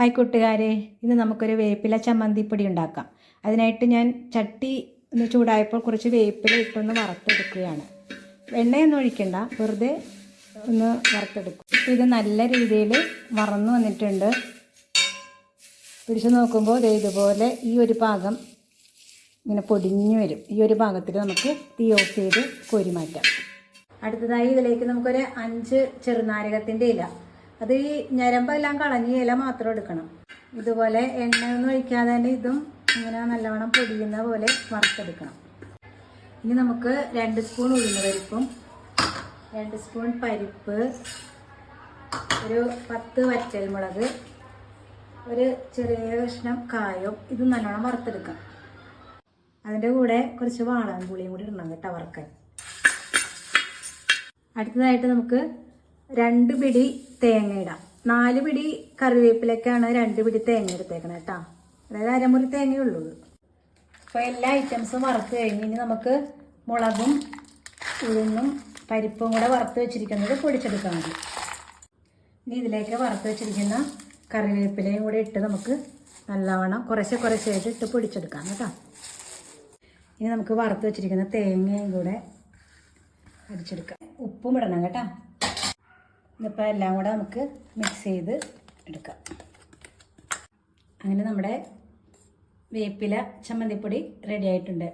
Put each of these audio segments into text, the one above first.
Hi കൂട്ടുകാരെ ഇന്ന് നമുക്കൊരു വേപ്പില ചമ്മന്തിപ്പൊടി ഉണ്ടാക്കാം. അതിനായിട്ട് ഞാൻ ചട്ടി ഒന്ന് ചൂടായപ്പോൾ കുറച്ച് വേപ്പില ഇട്ടൊന്ന് വറുത്തെടുക്കുകയാണ്. എണ്ണയൊന്നും ഒഴിക്കണ്ട വെറുതെ ഒന്ന് വറുത്തെടുക്കും. ഇപ്പോൾ ഇത് നല്ല രീതിയിൽ വറന്നു വന്നിട്ടുണ്ട്. പിടിച്ചു നോക്കുമ്പോൾ ദേ ഇതുപോലെ ഈ ഒരു ഭാഗം ഇങ്ങനെ പൊടിഞ്ഞു വരും. ഈ ഒരു ഭാഗത്തിൽ നമുക്ക് തീ ഓഫ് ചെയ്ത് കോരി മാറ്റാം. അടുത്തതായി ഇതിലേക്ക് നമുക്കൊരു അഞ്ച് ചെറുനാരകത്തിന്റെ ഇല അത് ഈ ഞരമ്പെല്ലാം കളഞ്ഞ് ഇല മാത്രം എടുക്കണം. ഇതുപോലെ എണ്ണയൊന്നും ഒഴിക്കാതെ തന്നെ ഇതും ഇങ്ങനെ നല്ലവണ്ണം പൊടിയുന്ന പോലെ വറുത്തെടുക്കണം. ഇനി നമുക്ക് രണ്ട് സ്പൂൺ ഉഴുന്ന് പരിപ്പും രണ്ട് സ്പൂൺ പരിപ്പ് ഒരു പത്ത് വറ്റൽമുളക് ഒരു ചെറിയ കഷ്ണം കായും ഇത് നല്ലോണം വറുത്തെടുക്കാം. അതിന്റെ കൂടെ കുറച്ച് വാളൻ പുളിയും കൂടി ഇടണം കേട്ടോ വറുക്കാൻ. അടുത്തതായിട്ട് നമുക്ക് രണ്ട് പിടി തേങ്ങ ഇടാം. നാല് പിടി കറിവേപ്പിലേക്കാണ് രണ്ട് പിടി തേങ്ങ എടുത്തേക്കണം കേട്ടോ അതായത് അരമുറി തേങ്ങയേ ഉള്ളൂ. അപ്പോൾ എല്ലാ ഐറ്റംസും വറുത്ത് കഴിഞ്ഞ് ഇനി നമുക്ക് മുളകും ഉഴുന്നും പരിപ്പും കൂടെ വറുത്ത് വെച്ചിരിക്കുന്നത് പൊടിച്ചെടുക്കാൻ മതി ഇനി ഇതിലേക്ക് വറുത്ത് വെച്ചിരിക്കുന്ന കറിവേപ്പിലയും കൂടെ ഇട്ട് നമുക്ക് നല്ലവണ്ണം കുറച്ച് കുറച്ചായിട്ട് ഇട്ട് പൊടിച്ചെടുക്കാം കേട്ടോ. ഇനി നമുക്ക് വറുത്ത് വെച്ചിരിക്കുന്ന തേങ്ങയും കൂടെ അടിച്ചെടുക്കാം. ഉപ്പും ഇടണം കേട്ടോ. ഇതിപ്പോൾ എല്ലാം കൂടെ നമുക്ക് മിക്സ് ചെയ്ത് എടുക്കാം. അങ്ങനെ നമ്മുടെ വേപ്പില ചമ്മന്തിപ്പൊടി റെഡി ആയിട്ടുണ്ട്.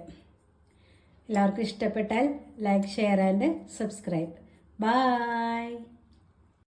എല്ലാവർക്കും ഇഷ്ടപ്പെട്ടാൽ like share and subscribe bye